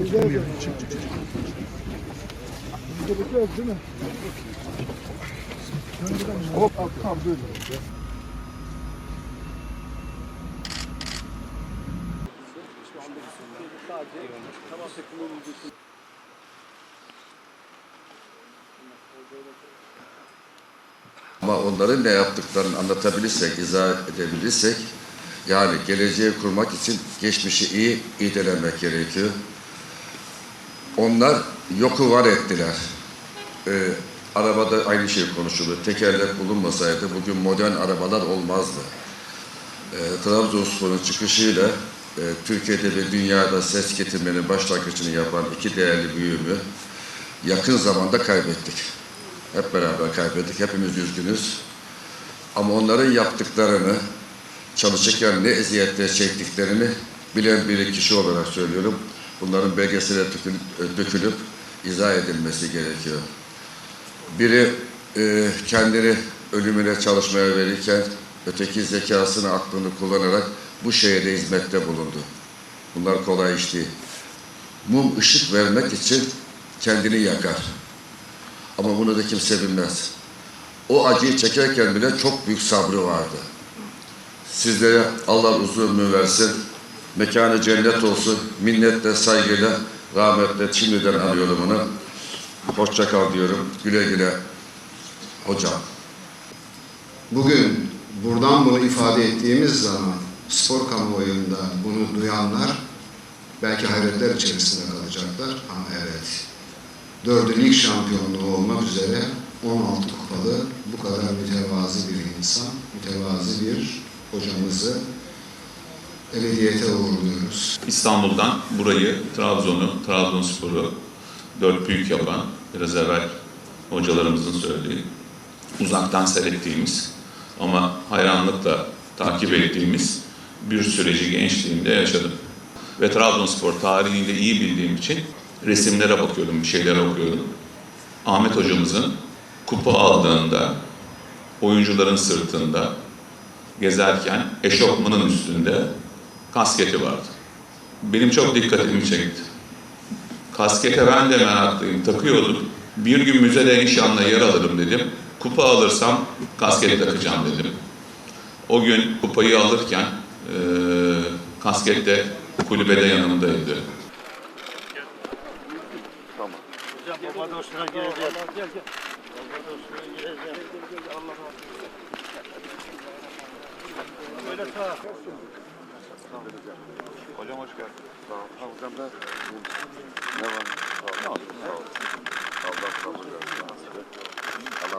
Bilmiyorum. Çık çık çık. Değil mi? Hop tamam böyle. Ama onların ne yaptıklarını anlatabilirsek, izah edebilirsek, yani geleceği kurmak için geçmişi iyi irdelemek gerekiyor. Onlar yoku var ettiler. Ee, arabada aynı şey konuşulur. Tekerlek bulunmasaydı bugün modern arabalar olmazdı. Ee, Trabzonspor'un çıkışıyla e, Türkiye'de ve dünyada ses getirmenin başlangıcını yapan iki değerli büyüğümü yakın zamanda kaybettik. Hep beraber kaybettik. Hepimiz üzgünüz. Ama onların yaptıklarını, çalışırken ne eziyetler çektiklerini bilen bir kişi olarak söylüyorum. Bunların belgesele dökülüp, dökülüp izah edilmesi gerekiyor. Biri e, kendini ölümüne çalışmaya verirken öteki zekasını, aklını kullanarak bu şehre hizmette bulundu. Bunlar kolay iş değil. Mum ışık vermek için kendini yakar. Ama bunu da kimse bilmez. O acıyı çekerken bile çok büyük sabrı vardı. Sizlere Allah uzun ömür versin. Mekanı cennet olsun. Minnetle, saygıyla, rahmetle şimdiden anıyorum onu. Hoşça kal diyorum. Güle güle hocam. Bugün buradan bunu ifade ettiğimiz zaman spor kamuoyunda bunu duyanlar belki hayretler içerisinde kalacaklar. Ama evet, dördü lig şampiyonluğu olmak üzere 16 kupalı bu kadar mütevazi bir insan, mütevazi bir hocamızı ebediyete uğurluyoruz. İstanbul'dan burayı, Trabzon'u, Trabzonspor'u dört büyük yapan, biraz evvel hocalarımızın söylediği, uzaktan seyrettiğimiz ama hayranlıkla takip ettiğimiz bir süreci gençliğimde yaşadım. Ve Trabzonspor tarihini de iyi bildiğim için resimlere bakıyordum, bir şeyler okuyordum. Ahmet hocamızın kupa aldığında oyuncuların sırtında gezerken eşofmanın üstünde kasketi vardı. Benim çok dikkatimi çekti. Kaskete ben de meraklıyım, takıyordum. Bir gün müzede inşallah yer alırım dedim. Kupa alırsam kasket takacağım dedim. O gün kupayı alırken eee kasket de kulübede yanımdaydı. Gireceğiz. Böyle sağ. Tamam. Vereceğim. Hocam hoş geldin. Sağ ol. Ha, hocam da ne var? Sağ ol. Sağ ol. Allah sabır versin. Allah